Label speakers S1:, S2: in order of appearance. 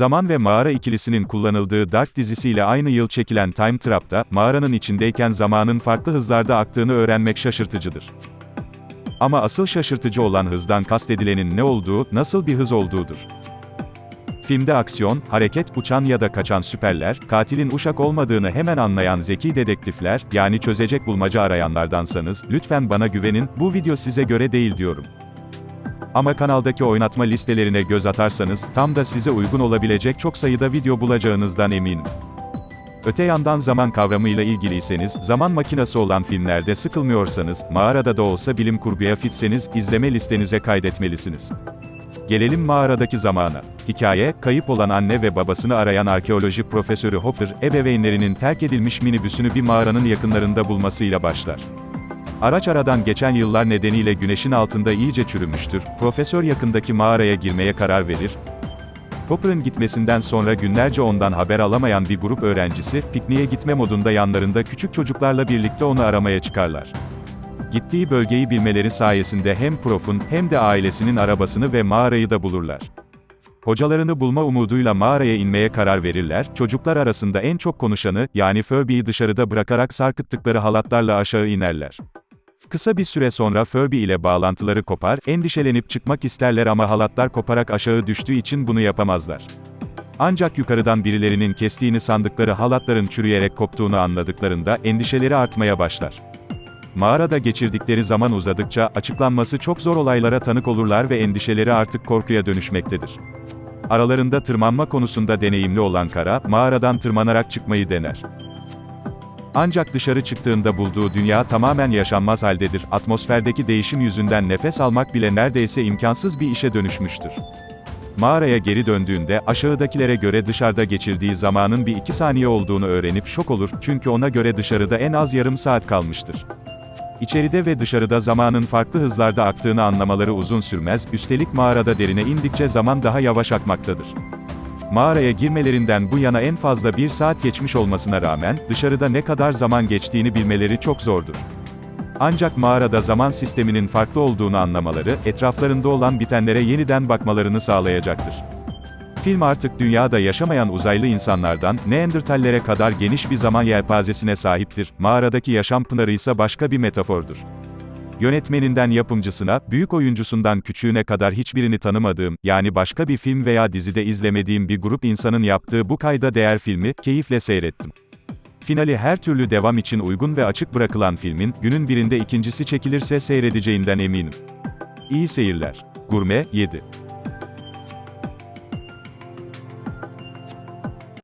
S1: Zaman ve Mağara ikilisinin kullanıldığı Dark dizisiyle aynı yıl çekilen Time Trap'ta, mağaranın içindeyken zamanın farklı hızlarda aktığını öğrenmek şaşırtıcıdır. Ama asıl şaşırtıcı olan hızdan kastedilenin ne olduğu, nasıl bir hız olduğudur. Filmde aksiyon, hareket, uçan ya da kaçan süperler, katilin uşak olmadığını hemen anlayan zeki dedektifler, yani çözecek bulmaca arayanlardansanız, lütfen bana güvenin, bu video size göre değil diyorum. Ama kanaldaki oynatma listelerine göz atarsanız, tam da size uygun olabilecek çok sayıda video bulacağınızdan eminim. Öte yandan zaman kavramıyla ilgiliyseniz, zaman makinesi olan filmlerde sıkılmıyorsanız, mağarada da olsa bilim kurguya fitseniz, izleme listenize kaydetmelisiniz. Gelelim mağaradaki zamana. Hikaye, kayıp olan anne ve babasını arayan arkeoloji profesörü Hopper, ebeveynlerinin terk edilmiş minibüsünü bir mağaranın yakınlarında bulmasıyla başlar. Araç aradan geçen yıllar nedeniyle güneşin altında iyice çürümüştür. Profesör yakındaki mağaraya girmeye karar verir. Hopper'ın gitmesinden sonra günlerce ondan haber alamayan bir grup öğrencisi, pikniğe gitme modunda yanlarında küçük çocuklarla birlikte onu aramaya çıkarlar. Gittiği bölgeyi bilmeleri sayesinde hem profun hem de ailesinin arabasını ve mağarayı da bulurlar. Hocalarını bulma umuduyla mağaraya inmeye karar verirler, çocuklar arasında en çok konuşanı, yani Furby'yi dışarıda bırakarak sarkıttıkları halatlarla aşağı inerler. Kısa bir süre sonra Furby ile bağlantıları kopar, endişelenip çıkmak isterler ama halatlar koparak aşağı düştüğü için bunu yapamazlar. Ancak yukarıdan birilerinin kestiğini sandıkları halatların çürüyerek koptuğunu anladıklarında, endişeleri artmaya başlar. Mağarada geçirdikleri zaman uzadıkça, açıklanması çok zor olaylara tanık olurlar ve endişeleri artık korkuya dönüşmektedir. Aralarında tırmanma konusunda deneyimli olan Kara, mağaradan tırmanarak çıkmayı dener. Ancak dışarı çıktığında bulduğu dünya tamamen yaşanmaz haldedir. Atmosferdeki değişim yüzünden nefes almak bile neredeyse imkansız bir işe dönüşmüştür. Mağaraya geri döndüğünde, aşağıdakilere göre dışarıda geçirdiği zamanın bir iki saniye olduğunu öğrenip şok olur, çünkü ona göre dışarıda en az yarım saat kalmıştır. İçeride ve dışarıda zamanın farklı hızlarda aktığını anlamaları uzun sürmez, üstelik mağarada derine indikçe zaman daha yavaş akmaktadır. Mağaraya girmelerinden bu yana en fazla bir saat geçmiş olmasına rağmen, dışarıda ne kadar zaman geçtiğini bilmeleri çok zordur. Ancak mağarada zaman sisteminin farklı olduğunu anlamaları, etraflarında olan bitenlere yeniden bakmalarını sağlayacaktır. Film artık dünyada yaşamayan uzaylı insanlardan, Neandertallere kadar geniş bir zaman yelpazesine sahiptir, mağaradaki yaşam pınarı ise başka bir metafordur. Yönetmeninden yapımcısına, büyük oyuncusundan küçüğüne kadar hiçbirini tanımadığım, yani başka bir film veya dizide izlemediğim bir grup insanın yaptığı bu kayda değer filmi, keyifle seyrettim. Finali her türlü devam için uygun ve açık bırakılan filmin, günün birinde ikincisi çekilirse seyredeceğinden eminim. İyi seyirler. Gurme, 7.